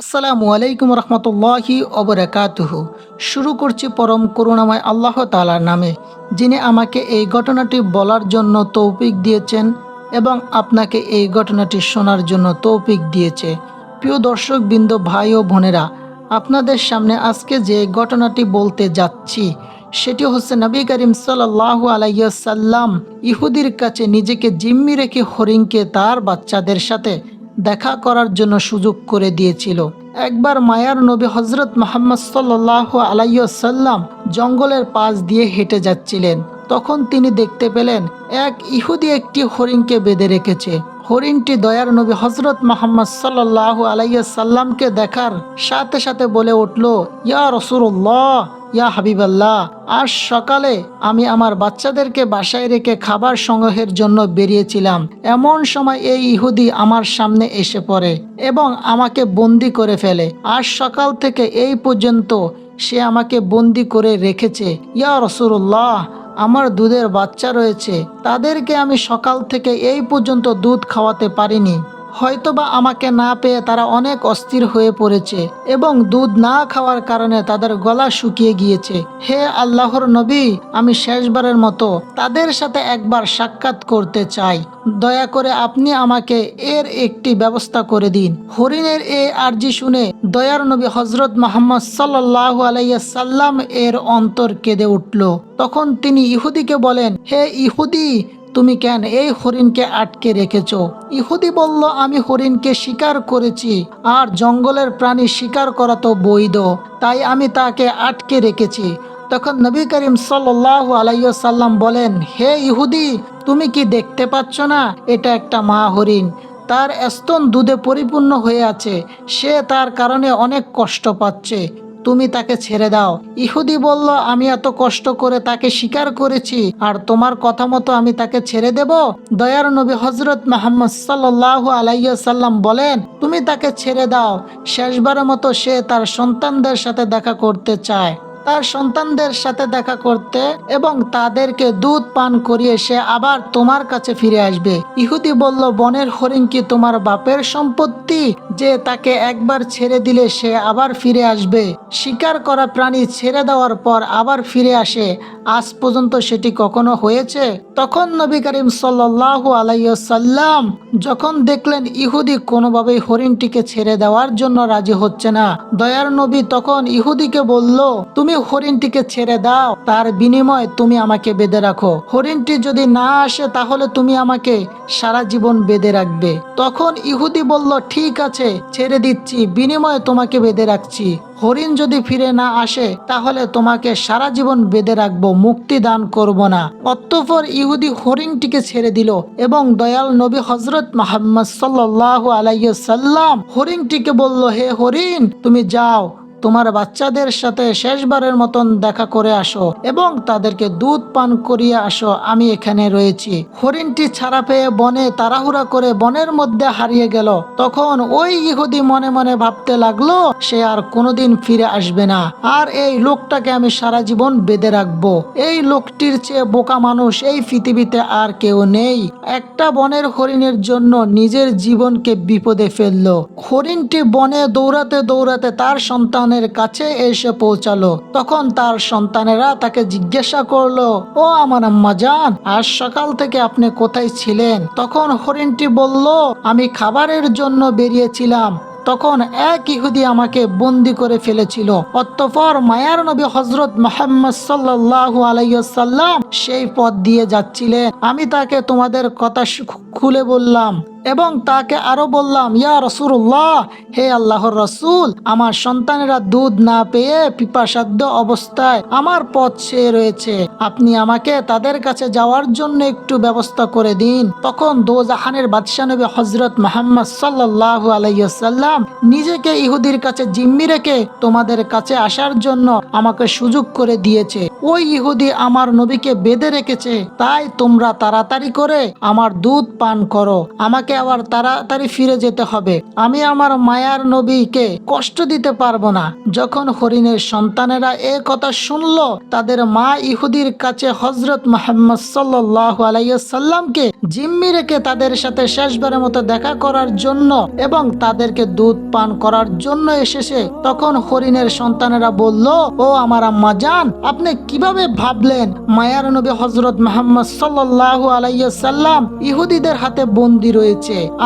আসসালামু আলাইকুম রহমতুল্লাহি অবরাকাতুহু শুরু করছি পরম করুণাময় আল্লাহ তালার নামে, যিনি আমাকে এই ঘটনাটি বলার জন্য তৌফিক দিয়েছেন এবং আপনাকে এই ঘটনাটি শোনার জন্য তৌফিক দিয়েছে। প্রিয় দর্শক বিন্দু ভাই ও বোনেরা, আপনাদের সামনে আজকে যে ঘটনাটি বলতে যাচ্ছি, সেটি হচ্ছে নবী করিম সাল্লাহ আলাইসাল্লাম ইহুদির কাছে নিজেকে জিম্মি রেখে হরিণকে তার বাচ্চাদের সাথে দেখা করার জন্য সুযোগ করে দিয়েছিল। একবার মায়ার নবী হজরত মোহাম্মদ সাল্লাহ আলাইসাল্লাম জঙ্গলের পাশ দিয়ে হেঁটে যাচ্ছিলেন। তখন তিনি দেখতে পেলেন, এক ইহুদি একটি হরিণকে বেঁধে রেখেছে। হরিণটি দয়ার নবী হজরত মোহাম্মদ সাল্লাহ আলাইসাল্লামকে দেখার সাথে সাথে বলে উঠল, ইয়া রসুল্লাহ ইয়া হাবিবাল্লাহ, আজ সকালে আমি আমার বাচ্চাদেরকে বাসায় রেখে খাবার সংগ্রহের জন্য বেরিয়েছিলাম। এমন সময় এই ইহুদি আমার সামনে এসে পড়ে এবং আমাকে বন্দি করে ফেলে। আজ সকাল থেকে এই পর্যন্ত সে আমাকে বন্দি করে রেখেছে। ইয়া রসুল্লাহ আমার দুধের বাচ্চা রয়েছে তাদেরকে আমি সকাল থেকে এই পর্যন্ত দুধ খাওয়াতে পারিনি। হয়তোবা আমাকে না পেয়ে তারা অনেক অস্থির হয়ে পড়েছে এবং দুধ না খাওয়ার কারণে তাদের গলা শুকিয়ে গিয়েছে। হে আল্লাহর নবী, আমি শেষবারের মতো তাদের সাথে একবার সাক্ষাৎ করতে চাই। দয়া করে আপনি আমাকে এর একটি ব্যবস্থা করে দিন। হরিণের এ আর্জি শুনে দয়ার নবী হজরত মোহাম্মদ সাল্লাহ আলাইসাল্লাম এর অন্তর কেঁদে উঠল। তখন তিনি ইহুদিকে বলেন, হে ইহুদি তুমি কেন এই হরিণকে আটকে রেখেছ? ইহুদি বলল, আমি হরিণকে শিকার করেছি আর জঙ্গলের প্রাণী শিকার করা তো বৈধ, তাই আমি তাকে আটকে রেখেছি। তখন নবী করিম সাল্লাহ আলাইসাল্লাম বলেন, হে ইহুদি, তুমি কি দেখতে পাচ্ছ না? এটা একটা মা হরিণ। তার স্তন দুধে পরিপূর্ণ হয়ে আছে। সে তার কারণে অনেক কষ্ট পাচ্ছে। তুমি তাকে ছেড়ে দাও। ইহুদি বলল, আমি এত কষ্ট করে তাকে স্বীকার করেছি, আর তোমার কথা মতো আমি তাকে ছেড়ে দেব? দয়ার নবী হজরত মাহমদ সাল্লাহ আলাইসাল্লাম বলেন, তুমি তাকে ছেড়ে দাও। শেষবারের মতো সে তার সন্তানদের সাথে দেখা করতে চায়। তার সন্তানদের সাথে দেখা করতে এবং তাদেরকে দুধ পান করিয়ে সে আবার তোমার কাছে ফিরে আসবে। ইহুদি বলল, বনের হরিণ কি তোমার বাপের সম্পত্তি যে তাকে একবার ছেড়ে দিলে সে আবার ফিরে আসবে? শিকার করা প্রাণী ছেড়ে দেওয়ার পর আবার ফিরে আসে। আজ পর্যন্ত সেটি কখনো হয়েছে? তখন নবী করিম সাল্লাহ আলাইসাল্লাম যখন দেখলেন ইহুদি কোনোভাবেই হরিণটিকে ছেড়ে দেওয়ার জন্য রাজি হচ্ছে না, দয়ার নবী তখন ইহুদিকে বলল, তুমি হরিণটিকে ছেড়ে দাও, তার বিনিময়ে তুমি আমাকে বেঁধে রাখো। হরিণটি যদি না আসে, তাহলে তুমি আমাকে সারা জীবন বেঁধে রাখবে। তখন ইহুদি বলল, ঠিক আছে, ছেড়ে দিচ্ছি, বিনিময়ে তোমাকে বেঁধে রাখছি। হরিণ যদি ফিরে না আসে, তাহলে তোমাকে সারা জীবন বেঁধে রাখব, মুক্তি দান করব না। অতঃপর ইহুদি হরিণটিকে ছেড়ে দিল এবং দয়াল নবী হজরত মোহাম্মদ সাল্লাহ আলাইসাল্লাম হরিণটিকে বলল, হে হরিণ, তুমি যাও। তোমার বাচ্চাদের সাথে শেষবারের মতন দেখা করে আসো এবং তাদেরকে দুধ পান করিয়ে আসো, আমি এখানে রয়েছি। হরিণটি ছাড়া পেয়ে বনে তাড়াহুড়া করে বনের মধ্যে হারিয়ে গেল। তখন ওই ইহুদি মনে মনে ভাবতে লাগল, সে আর কোনোদিন ফিরে আসবে না। আর এই লোকটাকে আমি সারা জীবন বেঁধে রাখব। এই লোকটির চেয়ে বোকা মানুষ এই পৃথিবীতে আর কেউ নেই। একটা বনের হরিণের জন্য নিজের জীবনকে বিপদে ফেলল। হরিণটি বনে দৌড়াতে দৌড়াতে তার সন্তান সন্তানের কাছে এসে পৌঁছালো। তখন তার সন্তানেরা তাকে জিজ্ঞাসা করল, ও আমার আম্মা যান আজ সকাল থেকে আপনি কোথায় ছিলেন? তখন হরিণটি বলল, আমি খাবারের জন্য বেরিয়েছিলাম। তখন এক ইহুদি আমাকে বন্দি করে ফেলেছিল। অতঃপর মায়ার নবী হজরত মোহাম্মদ সাল্লাহ আলাইসাল্লাম সেই পথ দিয়ে যাচ্ছিলেন। আমি তাকে তোমাদের কথা খুলে বললাম এবং তাকে আরও বললাম, ইয়া রসুল্লাহ হে আল্লাহর রসুল, আমার সন্তানেরা দুধ না পেয়ে পিপাসাধ্য অবস্থায় আমার পথ চেয়ে রয়েছে। আপনি আমাকে তাদের কাছে যাওয়ার জন্য একটু ব্যবস্থা করে দিন। তখন দোজাহানের বাদশাহ নবী হজরত মোহাম্মদ সাল্লাহ আলাইসাল্লাম নিজেকে ইহুদির কাছে জিম্মি রেখে তোমাদের কাছে আসার জন্য আমাকে সুযোগ করে দিয়েছে। ওই ইহুদি আমার নবীকে বেঁধে রেখেছে, তাই তোমরা তাড়াতাড়ি করে আমার দুধ পান করো। আমাকে আমাকে আবার তাড়াতাড়ি ফিরে যেতে হবে। আমি আমার মায়ার নবীকে কষ্ট দিতে পারব না। যখন হরিণের সন্তানেরা এ কথা শুনলো, তাদের মা ইহুদির কাছে হজরত মোহাম্মদ সাল্লাহ আলাইসাল্লামকে জিম্মি রেখে তাদের সাথে শেষবারের মতো দেখা করার জন্য এবং তাদেরকে দুধ পান করার জন্য এসেছে। তখন হরিণের সন্তানেরা বলল, ও আমার আম্মা জান, আপনি কীভাবে ভাবলেন মায়ার নবী হজরত মোহাম্মদ সাল্লাহ আলাইসাল্লাম ইহুদিদের হাতে বন্দি রয়েছে?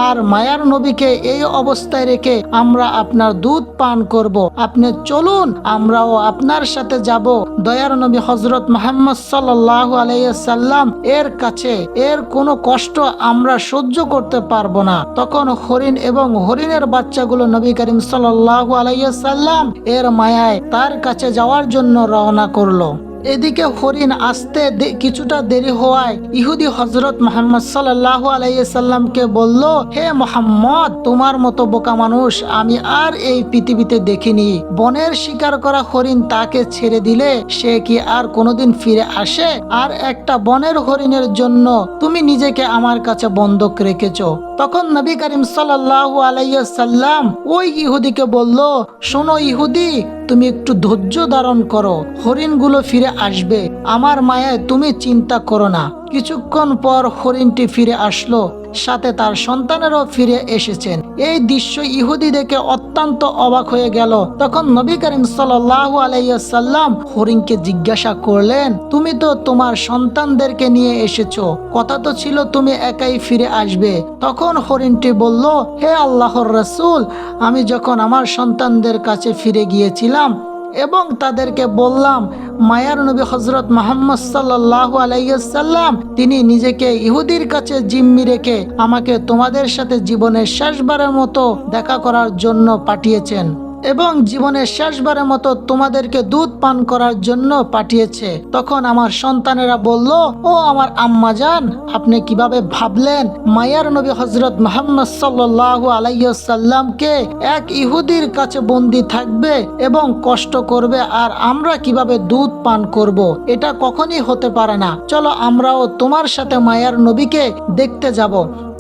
আর মায়ার নবীকে এই অবস্থায় রেখে আমরা আপনার দুধ পান করব। আপনি চলুন, আমরাও আপনার সাথে যাব। দয়ার নবী হজরত মোহাম্মদ সাল্লাহ আলাইসাল্লাম এর কাছে এর কোনো কষ্ট আমরা সহ্য করতে পারব না। তখন হরিণ এবং হরিণের বাচ্চাগুলো নবী করিম সাল্লাহ আলাইসাল্লাম এর মায়ায় তার কাছে যাওয়ার জন্য রওনা করল। এদিকে হরিণ আসতে কিছুটা দেরি হওয়ায় ইহুদি হজরত মোহাম্মদ সাল্লাহ আলাইসাল্লামকে বলল, হে মোহাম্মদ, তোমার মতো বোকা মানুষ আমি আর এই পৃথিবীতে দেখিনি। বনের শিকার করা হরিণ তাকে ছেড়ে দিলে সে কি আর কোনোদিন ফিরে আসে? আর একটা বনের হরিণের জন্য তুমি নিজেকে আমার কাছে বন্ধক রেখেছ। তখন নবী করিম সাল্লাহ আলাইসাল্লাম ওই ইহুদিকে বলল, শোনো ইহুদি, তুমি একটু ধৈর্য ধারণ করো। হরিণগুলো ফিরে আসবে। আমার মায়ায় তুমি চিন্তা করো না। কিছুক্ষণ পর হরিণটি ফিরে আসলো। সাথে তার সন্তানেরও ফিরে এসেছেন। এই দৃশ্য ইহুদি দেখে অত্যন্ত অবাক হয়ে গেল। তখন নবী করিম সাল্লাহ আলাইসাল্লাম হরিণকে জিজ্ঞাসা করলেন, তুমি তো তোমার সন্তানদেরকে নিয়ে এসেছ, কথা তো ছিল তুমি একাই ফিরে আসবে। তখন হরিণটি বলল, হে আল্লাহর রসুল, আমি যখন আমার সন্তানদের কাছে ফিরে গিয়েছিলাম এবং তাদেরকে বললাম, মায়ার নবী হজরত মোহাম্মদ সাল্লাহ আলাইসাল্লাম তিনি নিজেকে ইহুদির কাছে জিম্মি রেখে আমাকে তোমাদের সাথে জীবনের শেষবারের মতো দেখা করার জন্য পাঠিয়েছেন। এবং জীবনের শেষবারের মতো তোমাদেরকে দুধ পান করার জন্য পাঠিয়েছে। তখন আমার সন্তানেরা বলল, ও আমার আম্মা যান আপনি কীভাবে ভাবলেন মায়ার নবী হজরত মোহাম্মদ সাল্লাহ আলাইসাল্লামকে এক ইহুদির কাছে বন্দি থাকবে এবং কষ্ট করবে, আর আমরা কীভাবে দুধ পান করব। এটা কখনই হতে পারে না। চলো আমরাও তোমার সাথে মায়ার নবীকে দেখতে যাব।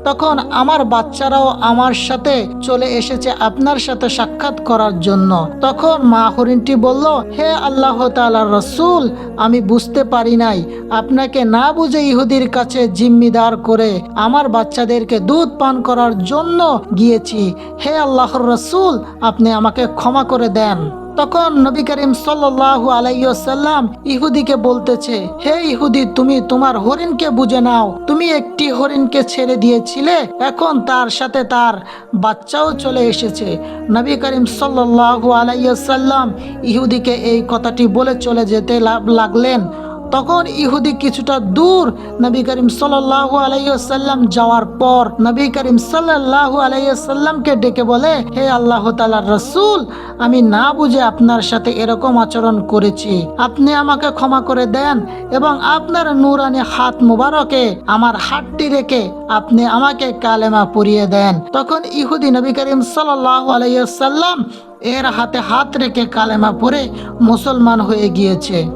তখন আমার বাচ্চারাও আমার সাথে চলে এসেছে আপনার সাথে সাক্ষাৎ করার জন্য। তখন মা হরিণটি বলল, হে আল্লাহ তাআলার রসুল, আমি বুঝতে পারি নাই। আপনাকে না বুঝে ইহুদির কাছে জিম্মিদার করে আমার বাচ্চাদেরকে দুধ পান করার জন্য গিয়েছি। হে আল্লাহর রসুল, আপনি আমাকে ক্ষমা করে দেন। তখন নবী করিম সাল্লাহু আলাইসাল্লাম ইহুদিকে বলতেছে, হে ইহুদি, তুমি তোমার হরিণকে বুঝে নাও। তুমি একটি হরিণকে ছেড়ে দিয়েছিলে, এখন তার সাথে তার বাচ্চাও চলে এসেছে। নবী করিম সাল্লাহু আলাইসাল্লাম ইহুদিকে এই কথাটি বলে চলে যেতে লাগলেন। তখন ইহুদি কিছুটা দূর নবী করিম সাল্লাল্লাহু আলাইসাল্লাম যাওয়ার পর নবী করিম সাল্লাল্লাহু আলাইসাল্লামকে ডেকে বলে, হে আল্লাহ তাআলার রসুল, আমি না বুঝে আপনার সাথে এরকম আচরণ করেছি। আপনি আমাকে ক্ষমা করে দেন এবং আপনার নূরানি হাত মুবারকে আমার হাতটি রেখে আপনি আমাকে কালেমা পরিয়ে দেন। তখন ইহুদি নবী করিম সাল্লাল্লাহু আলাইসাল্লাম এর হাতে হাত রেখে কালেমা পরে মুসলমান হয়ে গিয়েছে।